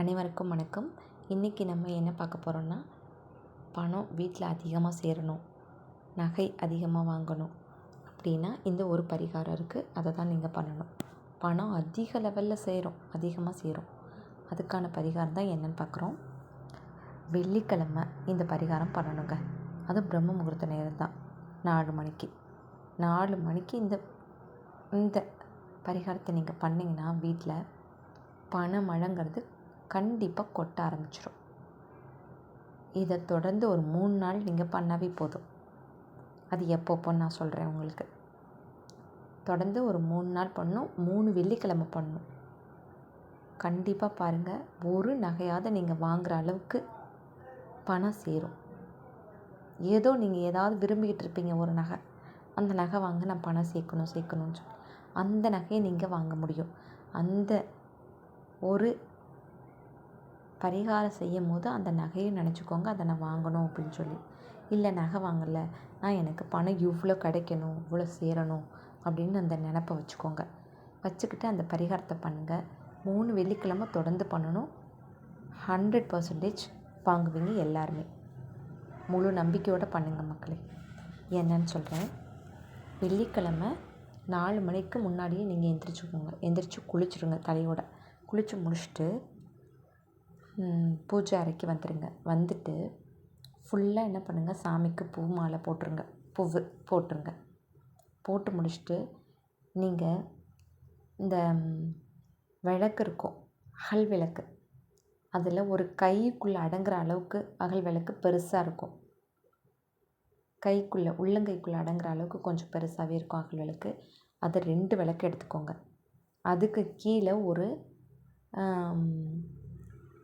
அனைவருக்கும் வணக்கம். இன்றைக்கி நம்ம என்ன பார்க்க போகிறோம்னா பணம் வீட்டில் அதிகமாக சேரணும் நகை அதிகமாக வாங்கணும் அப்படின்னா இந்த ஒரு பரிகாரம் இருக்குது அதை தான் நீங்கள் பண்ணணும். பணம் அதிக லெவலில் சேரும் அதிகமாக சேரும். அதுக்கான பரிகாரம் தான் என்னென்னு பார்க்குறோம். வெள்ளிக்கிழமை இந்த பரிகாரம் பண்ணணுங்க. அது பிரம்ம முகூர்த்த நேரம் தான். நாலு மணிக்கு. நாலு மணிக்கு இந்த இந்த பரிகாரத்தை நீங்கள் பண்ணிங்கன்னா வீட்டில் பணமழைங்கிறது கண்டிப்பாக கொட்ட ஆரம்பிச்சிடும் இதை தொடர்ந்து ஒரு மூணு நாள் நீங்கள் பண்ணாவே போதும். அது எப்பப்போன்னு நான் சொல்கிறேன் உங்களுக்கு. தொடர்ந்து ஒரு மூணு நாள் பண்ணணும் மூணு வெள்ளிக்கிழமை பண்ணணும் கண்டிப்பாக பாருங்கள் ஒரு நகையாவது நீங்கள் வாங்குகிற அளவுக்கு பணம் சேரும். ஏதோ நீங்கள் ஏதாவது விரும்பிக்கிட்டு இருப்பீங்க ஒரு நகை. அந்த நகை வாங்க நான் பணம் சேர்க்கணும் சேர்க்கணும்னு சொல்லி. அந்த நகையை நீங்கள் வாங்க முடியும். அந்த ஒரு பரிகாரம் செய்யும் போது அந்த நகையை நினச்சிக்கோங்க அதை நான் வாங்கணும் அப்படின்னு சொல்லி. இல்லை நகை வாங்கலை. நான் எனக்கு பணம் இவ்வளோ கிடைக்கணும் இவ்வளோ சேரணும் அப்படின்னு அந்த நினப்ப வச்சுக்கோங்க. வச்சுக்கிட்டு அந்த பரிகாரத்தை பண்ணுங்கள் மூணு வெள்ளிக்கிழமை தொடர்ந்து பண்ணணும். ஹண்ட்ரட் பர்சன்டேஜ் வாங்குவீங்க எல்லாருமே. முழு நம்பிக்கையோடு பண்ணுங்கள் மக்களே. என்னன்னு சொல்கிறேன் வெள்ளிக்கிழமை நாலு மணிக்கு முன்னாடியே நீங்கள் எந்திரிச்சுக்கோங்க. எந்திரிச்சு குளிச்சுடுங்க தலையோட. குளித்து முடிச்சுட்டு பூஜை அறைக்கு வந்துடுங்க வந்துட்டு ஃபுல்லாக என்ன பண்ணுங்கள் சாமிக்கு பூ மாலை போட்டுருங்க. பூவு போட்டுருங்க. போட்டு முடிச்சுட்டு நீங்கள் இந்த விளக்கு இருக்கும். அகல் விளக்கு. அதில் ஒரு கைக்குள்ளே அடங்குற அளவுக்கு அகல் விளக்கு பெருசாக இருக்கும். கைக்குள்ளே உள்ளங்கைக்குள்ளே அடங்குற அளவுக்கு கொஞ்சம் பெருசாகவே இருக்கும் அகல் விளக்கு. அதை ரெண்டு விளக்கு எடுத்துக்கோங்க. அதுக்கு கீழே ஒரு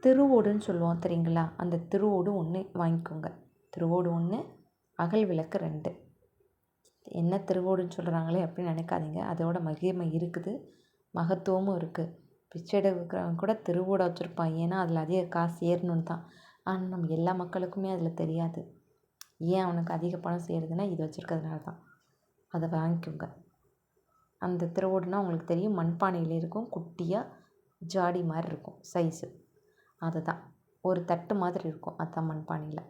திருவோடுன்னு சொல்லுவோம் தெரியுங்களா? அந்த திருவோடு ஒன்று வாங்கிக்கோங்க. திருவோடு ஒன்று அகல் விளக்கு ரெண்டு. என்ன திருவோடுன்னு சொல்கிறாங்களே அப்படின்னு நினைக்காதீங்க. அதோட மகிமை இருக்குது மகத்துவமும் இருக்குது பிச்சை எடுக்கிறவங்க கூட திருவோடை வச்சுருப்பான். ஏன்னா அதில் அதிக காசு ஏறணுன்னு தான். ஆனால் நம்ம எல்லா மக்களுக்குமே அதில் தெரியாது. ஏன் அவனுக்கு அதிக பணம் செய்கிறதுனா இது வச்சுருக்கிறதுனால தான். அதை வாங்கிக்கோங்க. அந்த திருவோடுனா உங்களுக்கு தெரியும் மண்பானையில் இருக்கும் குட்டியாக ஜாடி மாதிரி இருக்கும் சைஸு அதுதான். ஒரு தட்டு மாதிரி இருக்கும் அதுதான் மண்பானையில்.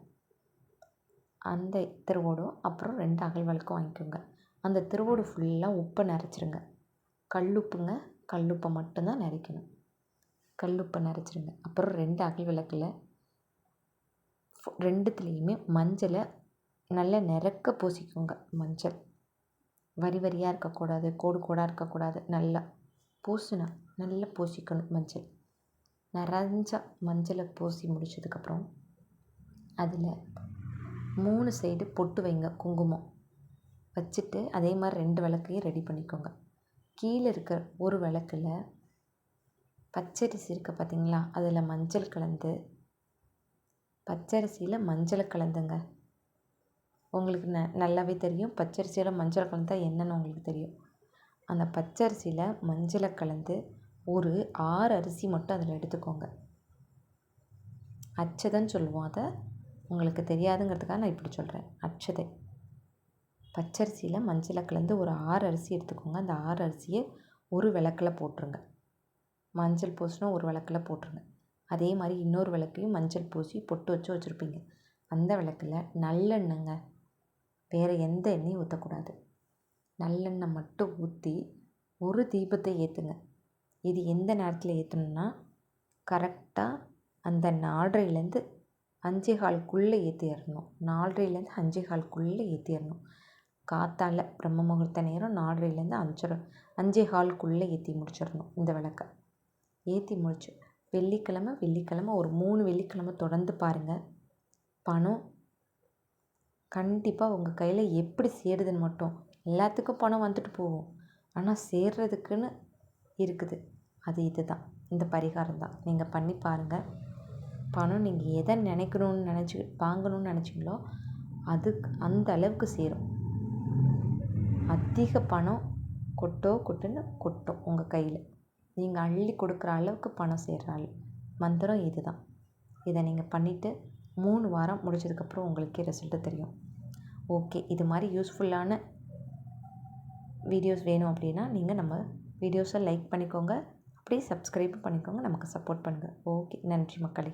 அந்த திருவோடும் அப்புறம் ரெண்டு அகல் வாங்கிக்கோங்க. அந்த திருவோடு ஃபுல்லாக உப்பை நிறச்சிருங்க கல்லுப்புங்க கல்லுப்பை மட்டும்தான் நிறைக்கணும் கல்லுப்பை நிறச்சிருங்க அப்புறம் ரெண்டு அகல் விளக்கில் ரெண்டுத்துலேயுமே மஞ்சளை நல்லா நிறக்க பூசிக்கோங்க மஞ்சள். வரி வரியாக இருக்கக்கூடாது கோடு கோடாக இருக்கக்கூடாது நல்லா பூசினா நல்லா பூசிக்கணும் மஞ்சள். நிறைஞ்ச மஞ்சளை பூசி முடிச்சதுக்கப்புறம் அதில் மூணு சைடு பொட்டு வைங்க குங்குமம். வச்சுட்டு அதே மாதிரி ரெண்டு விளக்கையும் ரெடி பண்ணிக்கோங்க. கீழே இருக்கிற ஒரு விளக்கில் பச்சரிசி இருக்குது பார்த்தீங்களா அதில் மஞ்சள் கலந்து பச்சரிசியில் மஞ்சளை கலந்துங்க. உங்களுக்கு ந நல்லாவே தெரியும். பச்சரிசியில் மஞ்சள் கலந்தா என்னென்னு உங்களுக்கு தெரியும். அந்த பச்சரிசியில் மஞ்சளை கலந்து ஒரு ஆறு அரிசி மட்டும் அதில் எடுத்துக்கோங்க. அச்சதைன்னு சொல்லுவோம் அதை. உங்களுக்கு தெரியாதுங்கிறதுக்காக நான் இப்படி சொல்கிறேன் அச்சதை. பச்சரிசியில் மஞ்சளை கலந்து ஒரு ஆறு அரிசி எடுத்துக்கோங்க. அந்த ஆறு அரிசியை ஒரு விளக்கில் போட்டுருங்க. மஞ்சள் பூசினா ஒரு விளக்கில் போட்டுருங்க. அதே மாதிரி இன்னொரு விளக்கையும் மஞ்சள் பூசி பொட்டு வச்சு வச்சுருப்பீங்க. அந்த விளக்கில் நல்லெண்ணெய்ங்க. வேறு எந்த எண்ணெயும் ஊற்றக்கூடாது நல்லெண்ணெய் மட்டும் ஊற்றி ஒரு தீபத்தை ஏற்றுங்க இது எந்த நேரத்தில் ஏற்றணுன்னா கரெக்டாக அந்த நாலரைலேருந்து அஞ்சே கால்குள்ளே ஏற்றிடணும் நாலரைலேருந்து அஞ்சே கால்குள்ளே ஏற்றிடணும் காத்தால பிரம்ம முகூர்த்த நேரம் நாலரைலேருந்து அஞ்சரை அஞ்சே கால்குள்ளே ஏற்றி முடிச்சிடணும் இந்த விளக்கை. ஏற்றி முடிச்சு வெள்ளிக்கிழமை வெள்ளிக்கிழமை ஒரு மூணு வெள்ளிக்கிழமை தொடர்ந்து பாருங்கள் பணம் கண்டிப்பாக உங்கள் கையில் எப்படி சேருதுன்னு மட்டும். எல்லாத்துக்கும் பணம் வந்துட்டு போகும். ஆனால் சேர்றதுக்குன்னு இருக்குது. அது இது தான் இந்த பரிகாரம் தான். நீங்கள் பண்ணி பாருங்கள் பணம் நீங்கள் எதை நினைக்கணும்னு நினச்சி வாங்கணும்னு நினச்சிங்களோ அதுக்கு அந்த அளவுக்கு சேரும். அதிக பணம் கொட்டோ கொட்டுன்னு கொட்டும் உங்கள் கையில். நீங்கள் அள்ளி கொடுக்குற அளவுக்கு பணம் சேர்கிற ஆள். மந்திரம் இது தான் இதை நீங்கள் பண்ணிவிட்டு மூணு வாரம் முடிச்சதுக்கப்புறம் உங்களுக்கே ரிசல்ட்டு தெரியும். ஓகே இது மாதிரி யூஸ்ஃபுல்லான வீடியோஸ் வேணும் அப்படின்னா நீங்கள் நம்ம வீடியோஸை லைக் பண்ணிக்கோங்க. ப்ளீஸ் சப்ஸ்கிரைப் பண்ணிக்கோங்க. நமக்கு சப்போர்ட் பண்ணுங்கள் ஓகே நன்றி மக்களே.